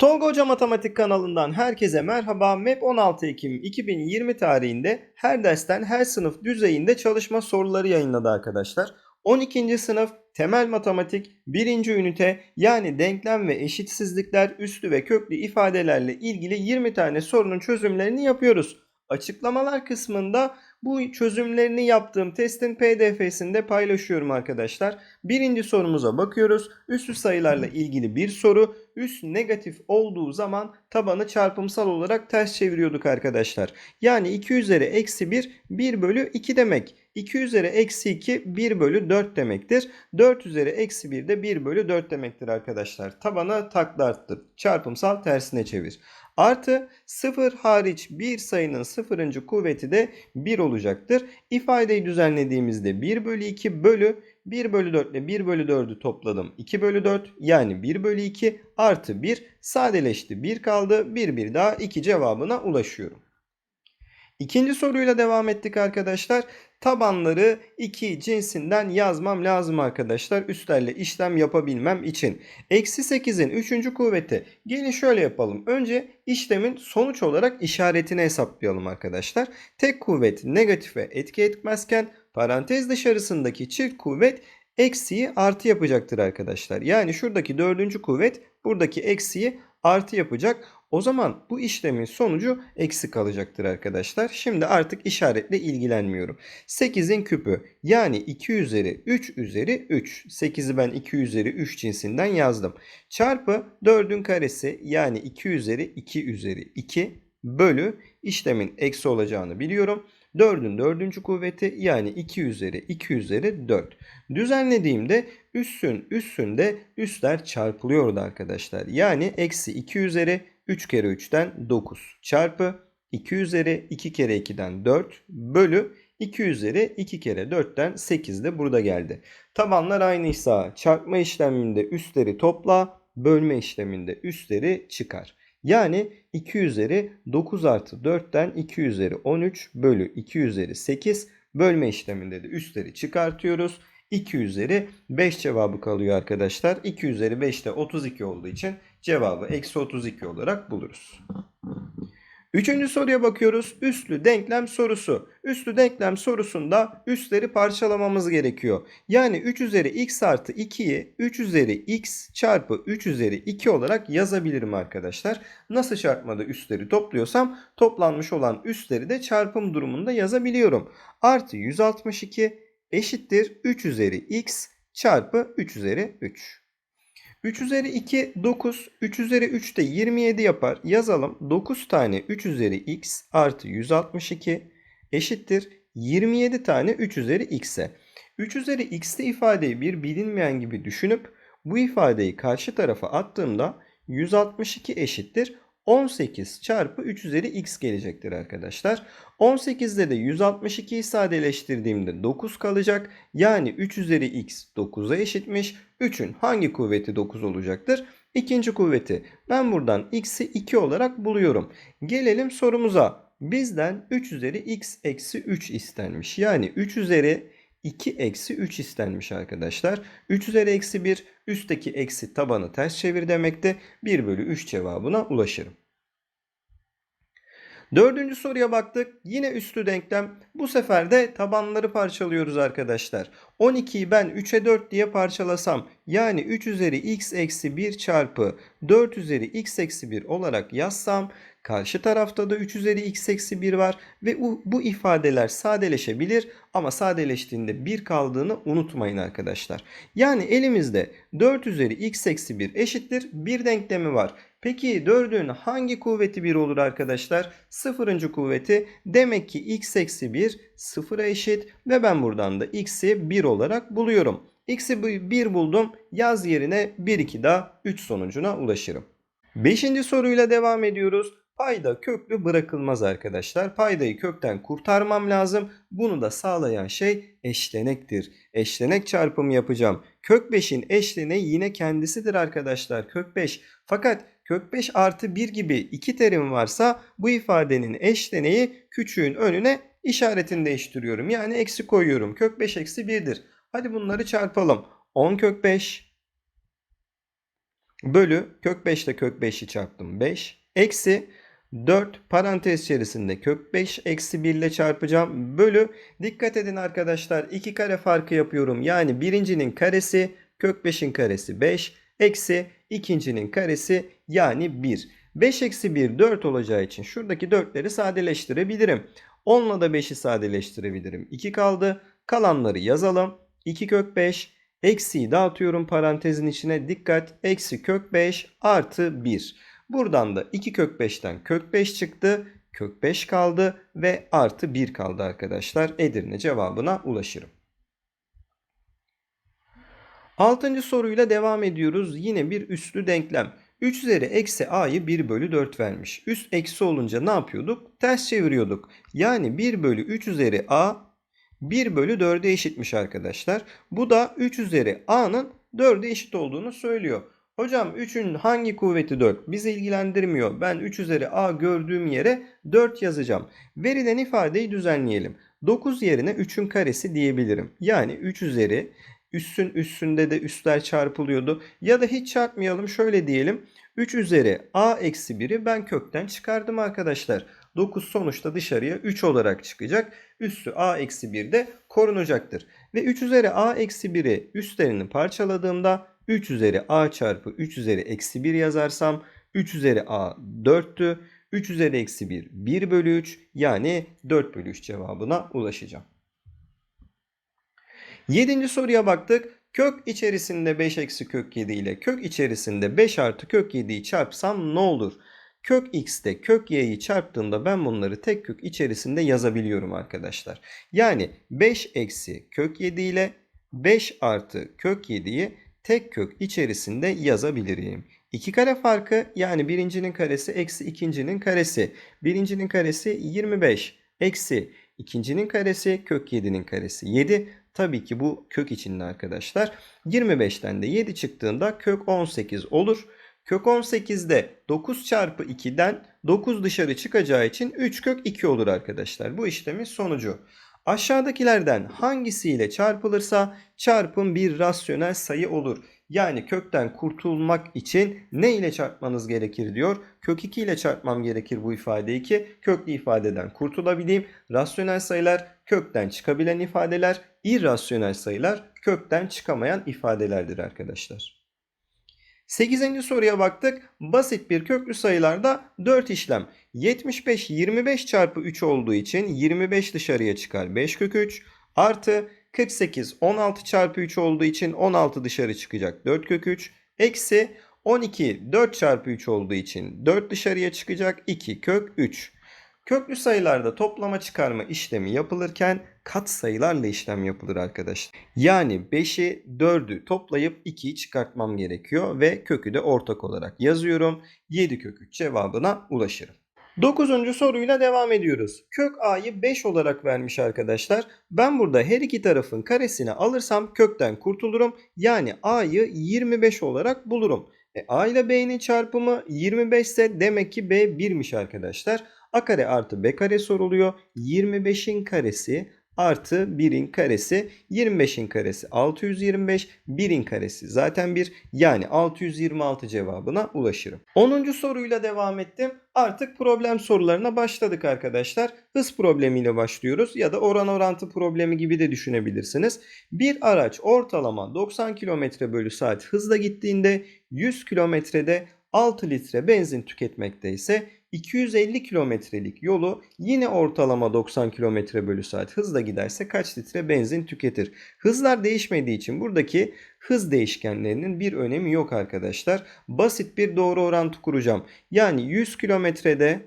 Tolga Hoca Matematik kanalından herkese merhaba. MEP 16 Ekim 2020 tarihinde her dersten her sınıf düzeyinde çalışma soruları yayınladı arkadaşlar. 12. sınıf temel matematik 1. ünite yani denklem ve eşitsizlikler üstü ve köklü ifadelerle ilgili 20 tane sorunun çözümlerini yapıyoruz. Açıklamalar kısmında bu çözümlerini yaptığım testin pdf'sini de paylaşıyorum arkadaşlar. Birinci sorumuza bakıyoruz. Üstü sayılarla ilgili bir soru. Üst negatif olduğu zaman tabanı çarpımsal olarak ters çeviriyorduk arkadaşlar. Yani 2 üzeri eksi 1 1 bölü 2 demek. 2 üzeri eksi 2 1 bölü 4 demektir. 4 üzeri eksi 1 de 1 bölü 4 demektir arkadaşlar. Tabanı takla arttır. Çarpımsal tersine çevir. Artı 0 hariç bir sayının sıfırıncı kuvveti de 1 olacaktır. İfadeyi düzenlediğimizde 1 bölü 2 bölü 1 bölü 4 ile 1 bölü 4'ü topladım. 2 bölü 4 yani 1 bölü 2 artı 1 sadeleşti. 1 kaldı. 1 bir daha 2 cevabına ulaşıyorum. İkinci soruyla devam ettik arkadaşlar. Tabanları 2 cinsinden yazmam lazım arkadaşlar. Üstlerle işlem yapabilmem için. Eksi 8'in 3. kuvveti. Gelin şöyle yapalım. Önce işlemin sonuç olarak işaretini hesaplayalım arkadaşlar. Tek kuvvet negatife etki etmezken parantez dışarısındaki çift kuvvet eksiyi artı yapacaktır arkadaşlar. Yani şuradaki dördüncü kuvvet buradaki eksiyi artı yapacak. O zaman bu işlemin sonucu eksi kalacaktır arkadaşlar. Şimdi artık işaretle ilgilenmiyorum. 8'in küpü yani 2 üzeri 3 üzeri 3. 8'i ben 2 üzeri 3 cinsinden yazdım. Çarpı 4'ün karesi yani 2 üzeri 2 üzeri 2 bölü işlemin eksi olacağını biliyorum. 4'ün 4. kuvveti yani 2 üzeri 2 üzeri 4. Düzenlediğimde üssün üssünde üstler çarpılıyordu arkadaşlar. Yani eksi 2 üzeri 3 kere 3'ten 9 çarpı 2 üzeri 2 kere 2'den 4 bölü 2 üzeri 2 kere 4'ten 8 de burada geldi. Tabanlar aynıysa çarpma işleminde üstleri topla, bölme işleminde üstleri çıkar. Yani 2 üzeri 9 artı 4'ten 2 üzeri 13 bölü 2 üzeri 8 bölme işleminde de üstleri çıkartıyoruz. 2 üzeri 5 cevabı kalıyor arkadaşlar. 2 üzeri 5 de 32 olduğu için cevabı eksi 32 olarak buluruz. Üçüncü soruya bakıyoruz. Üslü denklem sorusu. Üslü denklem sorusunda üstleri parçalamamız gerekiyor. Yani 3 üzeri x artı 2'yi 3 üzeri x çarpı 3 üzeri 2 olarak yazabilirim arkadaşlar. Nasıl çarpmada üstleri topluyorsam toplanmış olan üstleri de çarpım durumunda yazabiliyorum. Artı 162 eşittir 3 üzeri x çarpı 3 üzeri 3. 3 üzeri 2 9. 3 üzeri 3 de 27 yapar. Yazalım. 9 tane 3 üzeri x artı 162 eşittir 27 tane 3 üzeri x'e. 3 üzeri x'te ifadeyi bir bilinmeyen gibi düşünüp bu ifadeyi karşı tarafa attığımda 162 eşittir 18 çarpı 3 üzeri x gelecektir arkadaşlar. 18'de de 162'yi sadeleştirdiğimde 9 kalacak. Yani 3 üzeri x 9'a eşitmiş. 3'ün hangi kuvveti 9 olacaktır? İkinci kuvveti. Ben buradan x'i 2 olarak buluyorum. Gelelim sorumuza. Bizden 3 üzeri x eksi 3 istenmiş. Yani 3 üzeri 2 eksi 3 istenmiş arkadaşlar. 3 üzeri eksi 1 üstteki eksi tabanı ters çevir demekte. 1 bölü 3 cevabına ulaşırım. Dördüncü soruya baktık. Yine üstü denklem. Bu sefer de tabanları parçalıyoruz arkadaşlar. 12'yi ben 3'e 4 diye parçalasam yani 3 üzeri x eksi 1 çarpı 4 üzeri x eksi 1 olarak yazsam karşı tarafta da 3 üzeri x eksi 1 var ve bu, ifadeler sadeleşebilir ama sadeleştiğinde 1 kaldığını unutmayın arkadaşlar. Yani elimizde 4 üzeri x eksi 1 eşittir 1 denklemi var. Peki 4'ün hangi kuvveti 1 olur arkadaşlar? Sıfırıncı kuvveti. Demek ki x eksi 1 sıfıra eşit ve ben buradan da x'i 1 olarak buluyorum. x'i 1 buldum. Yaz yerine 1 2 daha 3 sonucuna ulaşırım. Beşinci soruyla devam ediyoruz. Payda köklü bırakılmaz arkadaşlar. Paydayı kökten kurtarmam lazım. Bunu da sağlayan şey eşlenektir. Eşlenek çarpımı yapacağım. Kök 5'in eşleneği yine kendisidir arkadaşlar. Kök 5. Fakat kök 5 artı 1 gibi iki terim varsa bu ifadenin eşleneği küçüğün önüne işaretini değiştiriyorum. Yani eksi koyuyorum. Kök 5 eksi 1'dir. Hadi bunları çarpalım. 10 kök 5 bölü kök 5 ile kök 5'i çarptım 5 eksi 4 parantez içerisinde kök 5 eksi 1 ile çarpacağım bölü dikkat edin arkadaşlar 2 kare farkı yapıyorum yani birincinin karesi kök 5'in karesi 5 eksi ikincinin karesi yani 1. 5 eksi 1 4 olacağı için şuradaki 4'leri sadeleştirebilirim. 10 ile da 5'i sadeleştirebilirim. 2 kaldı. Kalanları yazalım. 2 kök 5 eksiyi dağıtıyorum parantezin içine. Dikkat eksi kök 5 artı 1. Buradan da 2 kök 5'ten kök 5 çıktı. Kök 5 kaldı ve artı 1 kaldı arkadaşlar. Edirne cevabına ulaşırım. Altıncı soruyla devam ediyoruz. Yine bir üslü denklem. 3 üzeri eksi a'yı 1 bölü 4 vermiş. Üst eksi olunca ne yapıyorduk? Ters çeviriyorduk. Yani 1 bölü 3 üzeri a 1 bölü 4'e eşitmiş arkadaşlar. Bu da 3 üzeri a'nın 4'e eşit olduğunu söylüyor. Hocam 3'ün hangi kuvveti 4? Bizi ilgilendirmiyor. Ben 3 üzeri a gördüğüm yere 4 yazacağım. Verilen ifadeyi düzenleyelim. 9 yerine 3'ün karesi diyebilirim. Yani 3 üzeri üssün üstünde de üstler çarpılıyordu. Ya da hiç çarpmayalım şöyle diyelim. 3 üzeri a eksi 1'i ben kökten çıkardım arkadaşlar. 9 sonuçta dışarıya 3 olarak çıkacak. Üssü a eksi 1 de korunacaktır. Ve 3 üzeri a eksi 1'i üstlerini parçaladığımda 3 üzeri a çarpı 3 üzeri eksi 1 yazarsam 3 üzeri a 4'tü. 3 üzeri eksi 1 1 bölü 3 yani 4 bölü 3 cevabına ulaşacağım. Yedinci soruya baktık. Kök içerisinde 5 eksi kök 7 ile kök içerisinde 5 artı kök 7'yi çarpsam ne olur? Kök x'te kök y'yi çarptığımda ben bunları tek kök içerisinde yazabiliyorum arkadaşlar. Yani 5 eksi kök 7 ile 5 artı kök 7'yi tek kök içerisinde yazabilirim. 2 kare farkı yani birincinin karesi eksi ikincinin karesi. Birincinin karesi 25 eksi ikincinin karesi kök 7'nin karesi 7. Tabii ki bu kök içinde arkadaşlar. 25'ten de 7 çıktığında kök 18 olur. Kök 18'de 9 çarpı 2'den 9 dışarı çıkacağı için 3 kök 2 olur arkadaşlar. Bu işlemin sonucu. Aşağıdakilerden hangisiyle çarpılırsa çarpım bir rasyonel sayı olur. Yani kökten kurtulmak için ne ile çarpmanız gerekir diyor. Kök 2 ile çarpmam gerekir bu ifadeyi ki köklü ifadeden kurtulabileyim. Rasyonel sayılar kökten çıkabilen ifadeler, irrasyonel sayılar kökten çıkamayan ifadelerdir arkadaşlar. 8. soruya baktık. Basit bir köklü sayılarda 4 işlem. 75 25 çarpı 3 olduğu için 25 dışarıya çıkar 5 kök 3 artı 48 16 çarpı 3 olduğu için 16 dışarı çıkacak 4 kök 3 eksi 12 4 çarpı 3 olduğu için 4 dışarıya çıkacak 2 kök 3. Köklü sayılarda toplama çıkarma işlemi yapılırken kat sayılarla işlem yapılır arkadaşlar. Yani 5'i 4'ü toplayıp 2'yi çıkartmam gerekiyor ve kökü de ortak olarak yazıyorum. 7 kök 3 cevabına ulaşırım. 9. soruyla devam ediyoruz. Kök a'yı 5 olarak vermiş arkadaşlar. Ben burada her iki tarafın karesini alırsam kökten kurtulurum. Yani a'yı 25 olarak bulurum. E, a ile b'nin çarpımı 25 ise demek ki b 1'miş arkadaşlar. a kare artı b kare soruluyor. 25'in karesi artı 1'in karesi 25'in karesi 625 1'in karesi zaten 1 yani 626 cevabına ulaşırım. 10. soruyla devam ettim. Artık problem sorularına başladık arkadaşlar. Hız problemiyle başlıyoruz ya da oran orantı problemi gibi de düşünebilirsiniz. Bir araç ortalama 90 km bölü saat hızla gittiğinde 100 kilometrede 6 litre benzin tüketmekte ise 250 kilometrelik yolu yine ortalama 90 kilometre bölü saat hızla giderse kaç litre benzin tüketir? Hızlar değişmediği için buradaki hız değişkenlerinin bir önemi yok arkadaşlar. Basit bir doğru orantı kuracağım. Yani 100 kilometrede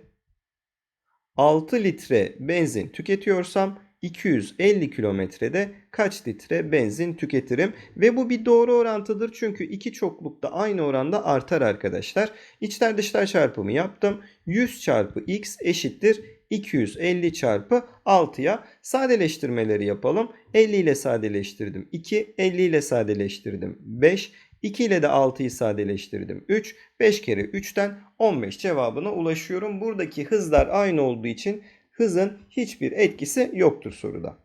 6 litre benzin tüketiyorsam 250 kilometrede kaç litre benzin tüketirim? Ve bu bir doğru orantıdır çünkü iki çoklukta aynı oranda artar arkadaşlar. İçler dışlar çarpımı yaptım. 100 çarpı x eşittir 250 çarpı 6'ya sadeleştirmeleri yapalım. 50 ile sadeleştirdim 2, 50 ile sadeleştirdim 5, 2 ile de 6'yı sadeleştirdim 3, 5 kere 3'ten 15 cevabına ulaşıyorum. Buradaki hızlar aynı olduğu için hızın hiçbir etkisi yoktur soruda.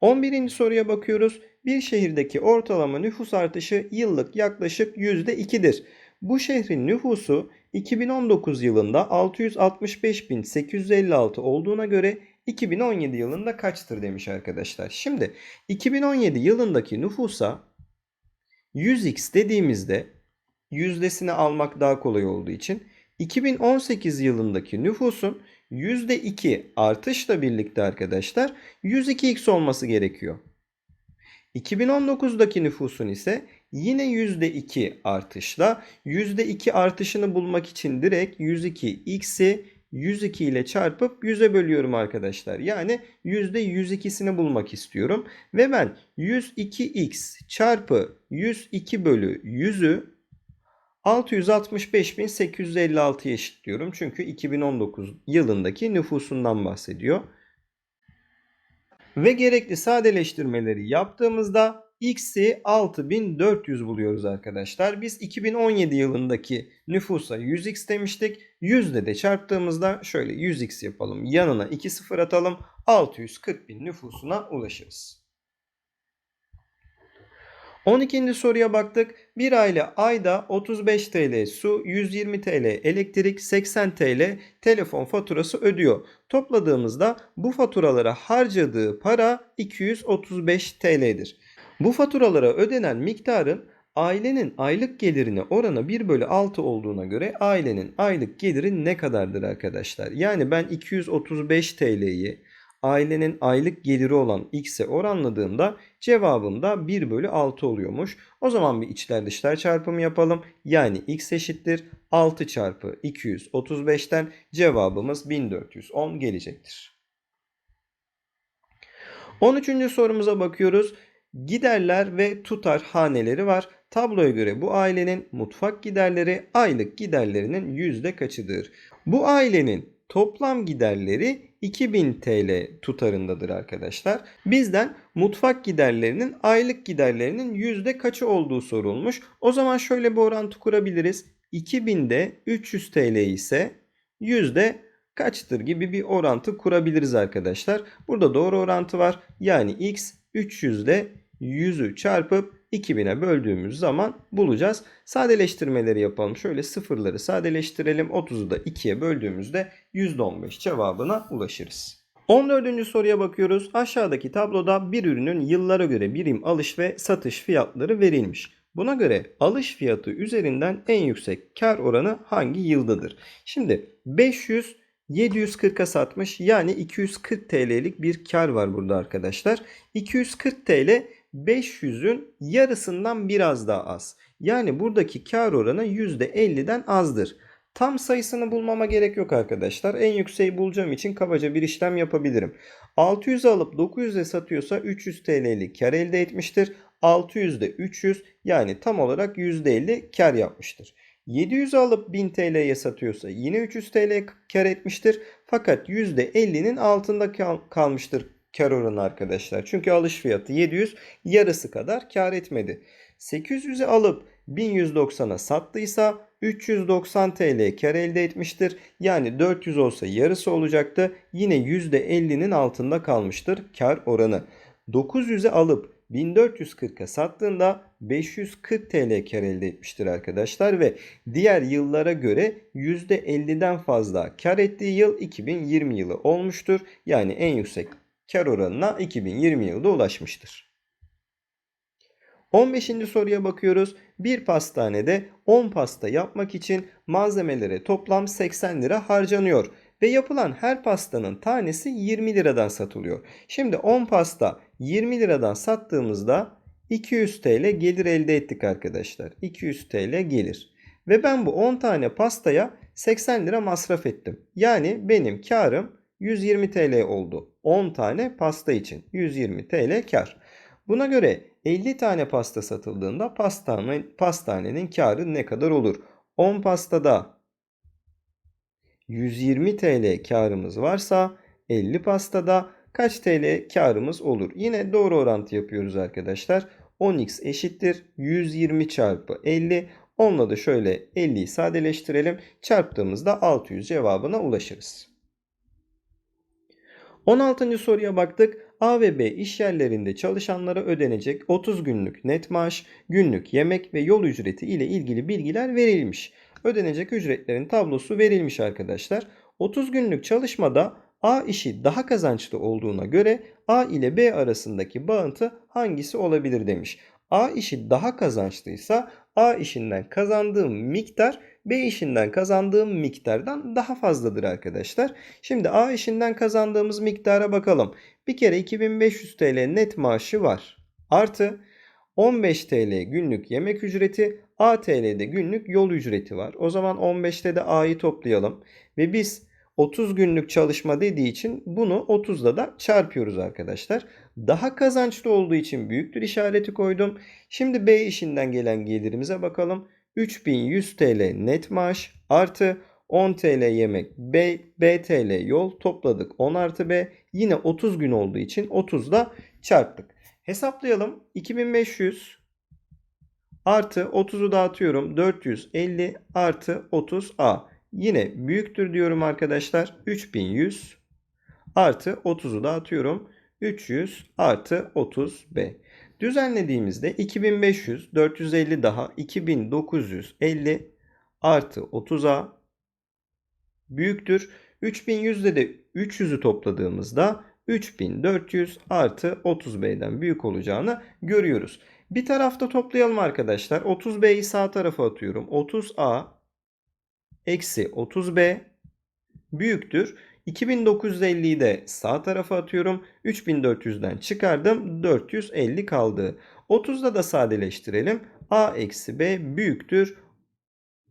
11. soruya bakıyoruz. Bir şehirdeki ortalama nüfus artışı yıllık yaklaşık %2'dir. Bu şehrin nüfusu 2019 yılında 665.856 olduğuna göre 2017 yılında kaçtır demiş arkadaşlar. Şimdi 2017 yılındaki nüfusa 100x dediğimizde yüzdesini almak daha kolay olduğu için 2018 yılındaki nüfusun %2 artışla birlikte arkadaşlar 102x olması gerekiyor. 2019'daki nüfusun ise yine %2 artışla %2 artışını bulmak için direkt 102x'i 102 ile çarpıp 100'e bölüyorum arkadaşlar. Yani %102'sini bulmak istiyorum. Ve ben 102x çarpı 102 bölü 100'ü 665.856'ya eşitliyorum. Çünkü 2019 yılındaki nüfusundan bahsediyor. Ve gerekli sadeleştirmeleri yaptığımızda x'i 6400 buluyoruz arkadaşlar. Biz 2017 yılındaki nüfusa 100x demiştik. 100 de çarptığımızda şöyle 100x yapalım. Yanına 2 sıfır atalım. 640 bin nüfusuna ulaşırız. 12. soruya baktık. Bir aile ayda 35 TL su, 120 TL elektrik, 80 TL telefon faturası ödüyor. Topladığımızda bu faturalara harcadığı para 235 TL'dir. Bu faturalara ödenen miktarın ailenin aylık gelirine oranı 1 bölü 6 olduğuna göre ailenin aylık geliri ne kadardır arkadaşlar? Yani ben 235 TL'yi ailenin aylık geliri olan x'e oranladığımda cevabım da 1 bölü 6 oluyormuş. O zaman bir içler dışlar çarpımı yapalım. Yani x eşittir 6 çarpı 235'ten cevabımız 1410 gelecektir. 13. sorumuza bakıyoruz. Giderler ve tutar haneleri var. Tabloya göre bu ailenin mutfak giderleri aylık giderlerinin yüzde kaçıdır? Bu ailenin toplam giderleri 2000 TL tutarındadır arkadaşlar. Bizden mutfak giderlerinin aylık giderlerinin yüzde kaçı olduğu sorulmuş. O zaman şöyle bir orantı kurabiliriz. 2000'de 300 TL ise yüzde kaçtır gibi bir orantı kurabiliriz arkadaşlar. Burada doğru orantı var. Yani x 300 ile 100'ü çarpıp 2000'e böldüğümüz zaman bulacağız. Sadeleştirmeleri yapalım. Şöyle sıfırları sadeleştirelim. 30'u da 2'ye böldüğümüzde %15 cevabına ulaşırız. 14. soruya bakıyoruz. Aşağıdaki tabloda bir ürünün yıllara göre birim alış ve satış fiyatları verilmiş. Buna göre alış fiyatı üzerinden en yüksek kar oranı hangi yıldadır? Şimdi 500 740'a satmış yani 240 TL'lik bir kar var burada arkadaşlar. 240 TL 500'ün yarısından biraz daha az. Yani buradaki kar oranı %50'den azdır. Tam sayısını bulmama gerek yok arkadaşlar. En yükseği bulacağım için kabaca bir işlem yapabilirim. 600 alıp 900'e satıyorsa 300 TL'lik kar elde etmiştir. 600'de 300 yani tam olarak %50 kar yapmıştır. 700 alıp 1000 TL'ye satıyorsa yine 300 TL kar etmiştir. Fakat %50'nin altında kal kalmıştır kar oranı arkadaşlar. Çünkü alış fiyatı 700 yarısı kadar kar etmedi. 800'ü alıp 1190'a sattıysa 390 TL kar elde etmiştir. Yani 400 olsa yarısı olacaktı. Yine %50'nin altında kalmıştır kar oranı. 900'e alıp 1440'a sattığında 540 TL kar elde etmiştir arkadaşlar ve diğer yıllara göre %50'den fazla kar ettiği yıl 2020 yılı olmuştur. Yani en yüksek kar oranına 2020 yılında ulaşmıştır. 15. soruya bakıyoruz. Bir pastanede 10 pasta yapmak için malzemelere toplam 80 lira harcanıyor ve yapılan her pastanın tanesi 20 liradan satılıyor. Şimdi 10 pasta 20 liradan sattığımızda 200 TL gelir elde ettik arkadaşlar. 200 TL gelir. Ve ben bu 10 tane pastaya 80 lira masraf ettim. Yani benim karım 120 TL oldu. 10 tane pasta için 120 TL kar. Buna göre 50 tane pasta satıldığında pastanın, pastanenin karı ne kadar olur? 10 pastada 120 TL karımız varsa 50 pastada kaç TL karımız olur? Yine doğru orantı yapıyoruz arkadaşlar. 10x eşittir 120 çarpı 50. Onunla da şöyle 50'yi sadeleştirelim. Çarptığımızda 600 cevabına ulaşırız. 16. soruya baktık. A ve B iş yerlerinde çalışanlara ödenecek 30 günlük net maaş, günlük yemek ve yol ücreti ile ilgili bilgiler verilmiş. Ödenecek ücretlerin tablosu verilmiş arkadaşlar. 30 günlük çalışmada A işi daha kazançlı olduğuna göre A ile B arasındaki bağıntı hangisi olabilir demiş. A işi daha kazançlıysa A işinden kazandığım miktar B işinden kazandığım miktardan daha fazladır arkadaşlar. Şimdi A işinden kazandığımız miktara bakalım. Bir kere 2500 TL net maaşı var. Artı 15 TL günlük yemek ücreti, A TL'de günlük yol ücreti var. O zaman 15'te de A'yı toplayalım. Ve biz 30 günlük çalışma dediği için bunu 30'da da çarpıyoruz arkadaşlar. Daha kazançlı olduğu için büyüktür işareti koydum. Şimdi B işinden gelen gelirimize bakalım. 3100 TL net maaş artı 10 TL yemek B, B TL yol topladık 10 artı B. Yine 30 gün olduğu için 30'da çarptık. Hesaplayalım. 2500 artı 30'u dağıtıyorum. 450 artı 30A yine büyüktür diyorum arkadaşlar. 3100 artı 30'u dağıtıyorum. 300 artı 30B. Düzenlediğimizde 2500, 450 daha 2950 artı 30'a büyüktür. 3100'de de 300'ü topladığımızda 3400 artı 30B'den büyük olacağını görüyoruz. Bir tarafta toplayalım arkadaşlar. 30B'yi sağ tarafa atıyorum. 30A eksi 30B büyüktür. 2950'yi de sağ tarafa atıyorum. 3400'den çıkardım. 450 kaldı. 30'da da sadeleştirelim. A eksi B büyüktür.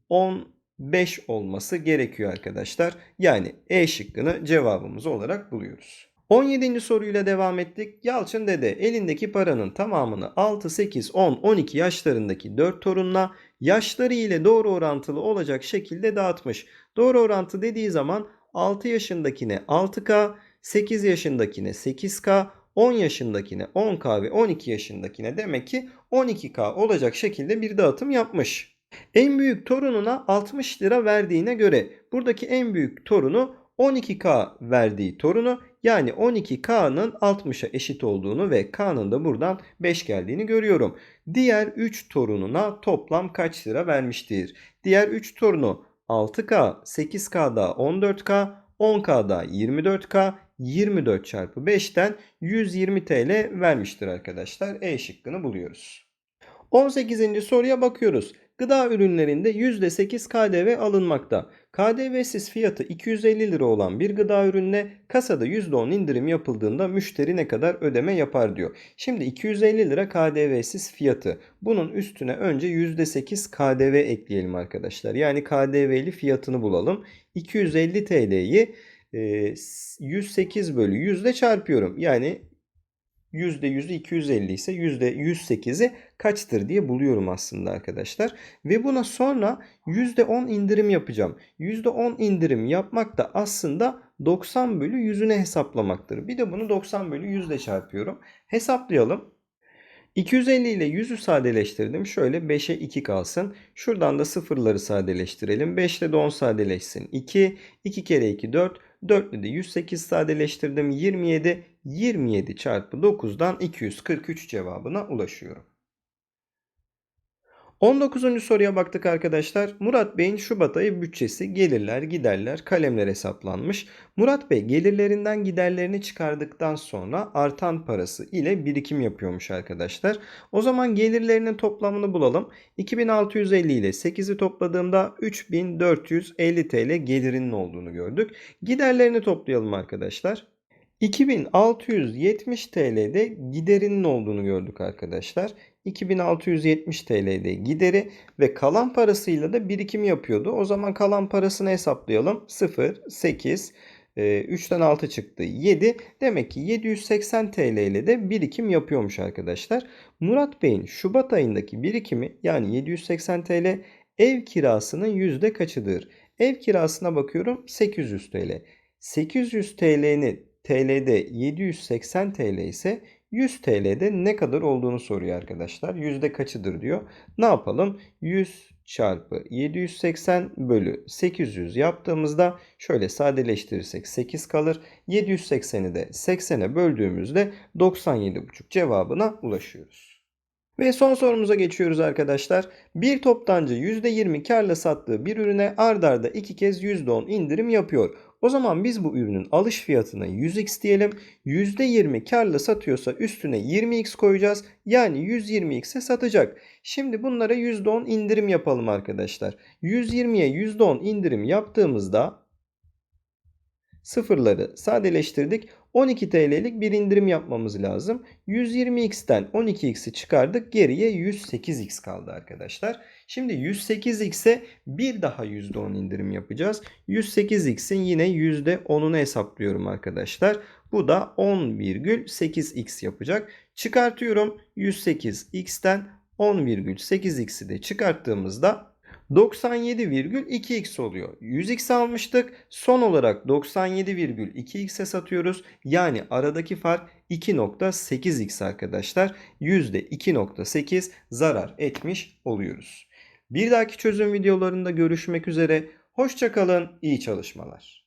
15 olması gerekiyor arkadaşlar. Yani E şıkkını cevabımız olarak buluyoruz. 17. soruyla devam ettik. Yalçın dede elindeki paranın tamamını 6, 8, 10, 12 yaşlarındaki 4 torununa yaşları ile doğru orantılı olacak şekilde dağıtmış. Doğru orantı dediği zaman 6 yaşındakine 6K, 8 yaşındakine 8K, 10 yaşındakine 10K ve 12 yaşındakine demek ki 12K olacak şekilde bir dağıtım yapmış. En büyük torununa 60 lira verdiğine göre buradaki en büyük torunu 12K verdiği torunu yani 12K'nın 60'a eşit olduğunu ve K'nın da buradan 5 geldiğini görüyorum. Diğer 3 torununa toplam kaç lira vermiştir? Diğer 3 torunu 6K, 8K'da 14K, 10K'da 24K, 24 çarpı 5'ten 120 TL vermiştir arkadaşlar. E şıkkını buluyoruz. 18. soruya bakıyoruz. Gıda ürünlerinde %8 KDV alınmakta. KDV'siz fiyatı 250 lira olan bir gıda ürününe kasada %10 indirim yapıldığında müşteri ne kadar ödeme yapar diyor. Şimdi 250 lira KDV'siz fiyatı. Bunun üstüne önce %8 KDV ekleyelim arkadaşlar. Yani KDV'li fiyatını bulalım. 250 TL'yi 108 bölü 100 ile çarpıyorum. Yani %100'ü 250 ise %108'i kaçtır diye buluyorum aslında arkadaşlar. Ve buna sonra %10 indirim yapacağım. %10 indirim yapmak da aslında 90 bölü 100'üne hesaplamaktır. Bir de bunu 90 bölü 100 ile çarpıyorum. Hesaplayalım. 250 ile 100'ü sadeleştirdim. Şöyle 5'e 2 kalsın. Şuradan da sıfırları sadeleştirelim. 5 ile de 10 sadeleşsin. 2, 2 kere 2 4. 4 ile de 108 sadeleştirdim. 27, 27 çarpı 9'dan 243 cevabına ulaşıyorum. 19. soruya baktık arkadaşlar. Murat Bey'in Şubat ayı bütçesi gelirler, giderler, kalemler hesaplanmış. Murat Bey gelirlerinden giderlerini çıkardıktan sonra artan parası ile birikim yapıyormuş arkadaşlar. O zaman gelirlerinin toplamını bulalım. 2650 ile 8'i topladığımda 3450 TL gelirinin olduğunu gördük. Giderlerini toplayalım arkadaşlar. 2670 TL'de giderinin olduğunu gördük arkadaşlar. 2670 TL'de gideri ve kalan parasıyla da birikim yapıyordu. O zaman kalan parasını hesaplayalım. 0, 8, 3'ten 6 çıktı 7. Demek ki 780 TL ile de birikim yapıyormuş arkadaşlar. Murat Bey'in Şubat ayındaki birikimi yani 780 TL ev kirasının yüzde kaçıdır? Ev kirasına bakıyorum 800 TL. 800 TL'nin TL'de 780 TL ise 100 TL'de ne kadar olduğunu soruyor arkadaşlar. Yüzde kaçıdır diyor. Ne yapalım? 100 çarpı 780 bölü 800 yaptığımızda şöyle sadeleştirirsek 8 kalır. 780'i de 80'e böldüğümüzde 97,5 cevabına ulaşıyoruz. Ve son sorumuza geçiyoruz arkadaşlar. Bir toptancı %20 karla sattığı bir ürüne ard arda iki kez %10 indirim yapıyor. O zaman biz bu ürünün alış fiyatına 100x diyelim. %20 karla satıyorsa üstüne 20x koyacağız. Yani 120x'e satacak. Şimdi bunlara %10 indirim yapalım arkadaşlar. 120'ye %10 indirim yaptığımızda sıfırları sadeleştirdik. 12 TL'lik bir indirim yapmamız lazım. 120x'ten 12x'i çıkardık. Geriye 108x kaldı arkadaşlar. Şimdi 108x'e bir daha %10 indirim yapacağız. 108x'in yine %10'unu hesaplıyorum arkadaşlar. Bu da 10,8x yapacak. Çıkartıyorum 108x'ten 10,8x'i de çıkarttığımızda 97,2x oluyor. 100x almıştık. Son olarak 97,2x'e satıyoruz. Yani aradaki fark 2.8x arkadaşlar. %2.8 zarar etmiş oluyoruz. Bir dahaki çözüm videolarında görüşmek üzere. Hoşçakalın, iyi çalışmalar.